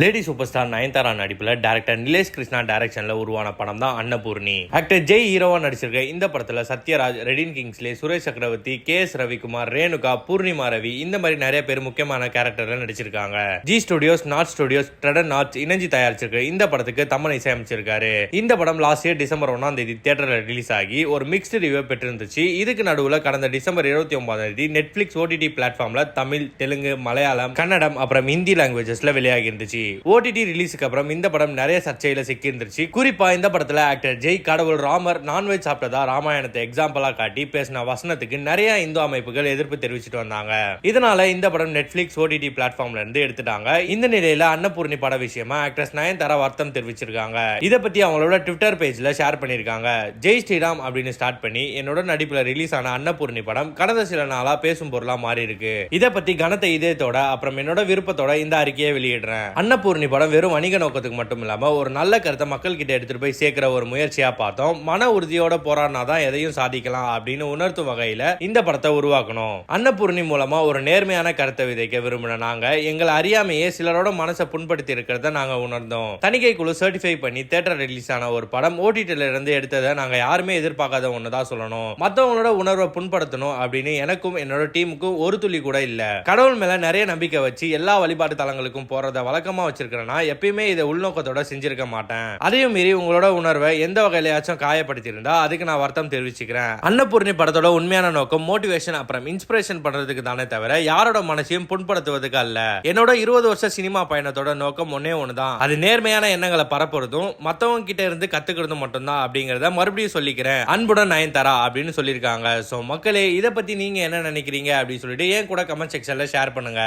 Lady super star Nayanthara நடிப்புல director Nilesh Krishna டைரக்ஷன்ல உருவான படம் தான் அன்னபூர்ணி. ஆக்டர் ஜெய் ஹீரோவா நடிச்சிருக்க இந்த படத்துல சத்யராஜ் ரெடின் கிங்ஸ்லே சுரேஷ் சக்கரவர்த்தி கே எஸ் ரவிக்குமார் ரேணுகா பூர்ணிமா ரவி இந்த மாதிரி நிறைய பேர் முக்கியமான கேரக்டர்ல நடிச்சிருக்காங்க. ஜி ஸ்டுடியோஸ் நாட் ஸ்டுடியோஸ் ட்ரெடன் நாட்ஸ் இணைஞ்சு தயாரிச்சிருக்க இந்த படத்துக்கு தமன் இசையமைச்சிருக்காரு. இந்த படம் லாஸ்ட் இயர் டிசம்பர் ஒன்றாம் தேதி தியேட்டர்ல ரிலீஸ் ஆகி ஒரு மிக்ஸ்டு ரிவ்யூ பெற்றிருந்துச்சு. இதுக்கு நடுவுல கடந்த டிசம்பர் இருபத்தி ஒன்பதாம் தேதி நெட்ஃபிளிக்ஸ் ஓடிடி பிளாட்ஃபார்ம்ல தமிழ் தெலுங்கு மலையாளம் கன்னடம் அப்புறம் ஹிந்தி லாங்குவேஜஸ்ல வெளியாகி இருந்துச்சு. ஓடிடி ரிலீஸுக்கு அப்புறம் இந்த படம் நிறைய சர்ச்சையில சிக்கி இருந்துச்சு குறிப்பா இந்த படத்துல ஆக்டர் ஜெய் கடவுள் ராமர் நான்வெஜ் சாப்பிட்டதா ராமாயணத்தை எக்ஸாம்பிளா காட்டி பேசின வசனத்துக்கு நிறைய இந்து அமைப்புகள் எதிர்ப்பு தெரிவிச்சுட்டு வந்தாங்க. இதனால இந்த படம் நெட்ஃபிளிக்ஸ் ஓடிடி பிளாட்ஃபார்ம்ல இருந்து எடுத்துட்டாங்க. இந்த நிலையில அன்னபூர்ணி பட விஷயமா ஆக்ட்ரஸ் நயன்தாரா வருத்தம் தெரிவிச்சிருக்காங்க. இதை பத்தி அவங்களோட ட்விட்டர் பேஜ்ல ஷேர் பண்ணிருக்காங்க. ஜெய் ஸ்ரீராம் அப்படின்னு ஸ்டார்ட் பண்ணி என்னோட நடிப்புல ரிலீஸ் ஆன அன்னபூர்ணி படம் கடந்த சில நாளா பேசும் பொருளா மாறி இருக்கு இதை பத்தி கனத்த இதயத்தோட அப்புறம் என்னோட விருப்பத்தோட இந்த அறிக்கையை வெளியிடுறேன். அன்னபூர்ணி படம் வெறும் வணிக நோக்கத்துக்கு மட்டும் இல்லாமல் ஒரு நல்ல கருத்தை மக்கள் எடுத்துகிட்டு எடுத்துட்டு போய் சேர்க்குற ஒரு முயற்சியாக பார்த்தோம். மன உறுதியோட போராடினாதான் எதையும் சாதிக்கலாம் அப்படின்னு உணர்த்தும் வகையில் இந்த படத்தை உருவாக்கணும். அன்னபூர்ணி மூலமாக ஒரு நேர்மையான கருத்தை விதைக்க விரும்பின நாங்கள் எங்களை அறியாமையே சிலரோட மனசை புண்படுத்தி இருக்கிறத நாங்கள் உணர்ந்தோம். தணிக்கை குழு சர்டிஃபை பண்ணி தேட்டர் ரிலீஸ் ஆன ஒரு படம் ஓடிடில இருந்து எடுத்ததை நாங்கள் யாருமே எதிர்பார்க்காத ஒன்று தான் சொல்லணும். மற்றவங்களோட உணர்வை புண்படுத்தணும் அப்படின்னு எனக்கும் என்னோட டீமுக்கும் ஒரு துளி கூட இல்லை. கடவுள் மேல நிறைய நம்பிக்கை வச்சு எல்லா வழிபாட்டு தலங்களுக்கும் போறத வழக்கமா வச்சிருக்கிறேன்னா எப்பயுமே இதை உள்நோக்கத்தோட செஞ்சிருக்க மாட்டேன். அதையும் மீறி உங்களோட உணர்வை எந்த வகையிலையாச்சும் காயப்படுத்தியிருந்தா அதுக்கு நான் வருத்தம் தெரிவிச்சுக்கிறேன். அன்னபூர்ணி படத்தோட உண்மையான நோக்கம் மோட்டிவேஷன் அப்புறம் இன்ஸ்பிரேஷன் பண்றதுக்கு தானே தவிர யாரோட மனசையும் புண்படுத்துவதுக்கு அல்ல. என்னோட இருபது வருஷ சினிமா பயணத்தோட நோக்கம் ஒன்னே ஒண்ணுதான். அது நேர்மையான எண்ணங்களை பரப்புறதும் மத்தவங்க கிட்ட இருந்து கத்துக்கிறதும் மட்டும்தான் அப்படிங்கறத மறுபடியும் சொல்லிக்கிறேன். அன்புடன் நயன்தாரா அப்படின்னு சொல்லியிருக்காங்க. சோ மக்களே இதை பத்தி நீங்க என்ன நினைக்கிறீங்க அப்படின்னு சொல்லிட்டு ஏன் கூட கமெண்ட் செக்ஷன்ல ஷேர் பண்ணுங்க.